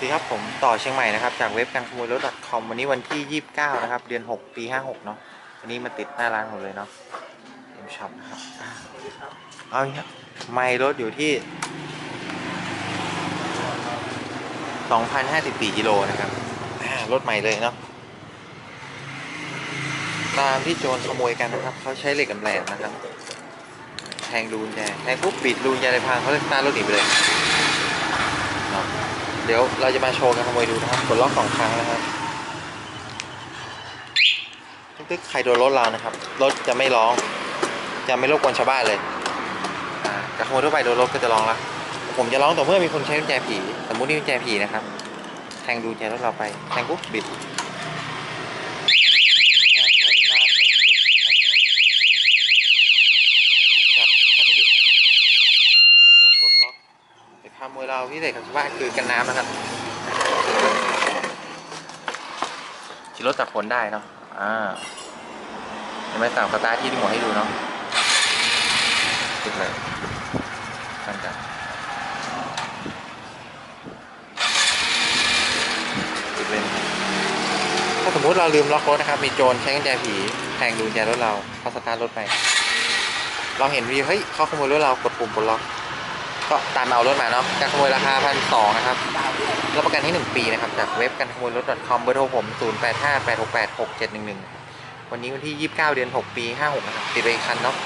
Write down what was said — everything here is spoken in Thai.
สวัสดีครับผมต่อเชียงใหม่นะครับจากเว็บการขโมยรถ .com วันนี้วันที่ 29 นะครับ เดือน 6 ปี 56 เนาะวันนี้มาติดหน้าร้านผมเลยเนาะเอ็มช็อปนะครับอ่าเอาอย่างนี้ครับไม่รถอยู่ที่ 2,054กิโลนะครับรถใหม่เลยเนาะตามที่โจรขโมยกันนะครับเขาใช้เหล็กแหลมนะครับ แทงรูนแจแทงปุ๊บปิดรูนแจเลยพังเขาเลยตาร์รถหนีไปเลยเนาะ เดี๋ยวเราจะมาโชว์การขโมยดูนะครับกดล็อกสองครั้งนะครับตึกๆใครโดนรถเรานะครับ รถจะไม่ร้อง จะไม่รบกวนชาวบ้านเลยอ่าการขโมยทั่วไปโดนรถก็จะร้องละผมจะร้องต่อเมื่อมีคนใช้กุญแจผี สมมุตินี่กุญแจผีนะครับ แทงดูแจรถเราไป แทงปุ๊บบิดถ้าไม่หยุดก็เมื่อกดล็อก แต่ขโมย เราพิเศษของชาวบ้านคือกันน้ำนะครับขี่รถจับฝนได้เนาะอ่าเห็นไหมสาวสตาร์ที่ที่หมวให้ดูเนาะติดเลยตั้งกันติดเลยถ้าสมมุติเราลืมล็อกรถนะครับ มีโจรใช้กุญแจผีแทงดูกุญแจรถเราเขาสตาร์ทรถไป เราเห็นวิวเฮ้ยเขาขโมยรถเรากดปุ่มปลดล็อก ก็ตามเอารถมาเนาะการขโมยราคาพันสองนะครับรับประกันที่1ปีนะครับ จากเว็บการขโมยรถ .com เบอร์โทรผม 0 8 5 8 6 8 6 7 1 1 วันนี้วันที่ 29 เดือน 6 ปี 56 นะครับ ติดไปอีกคันเนาะ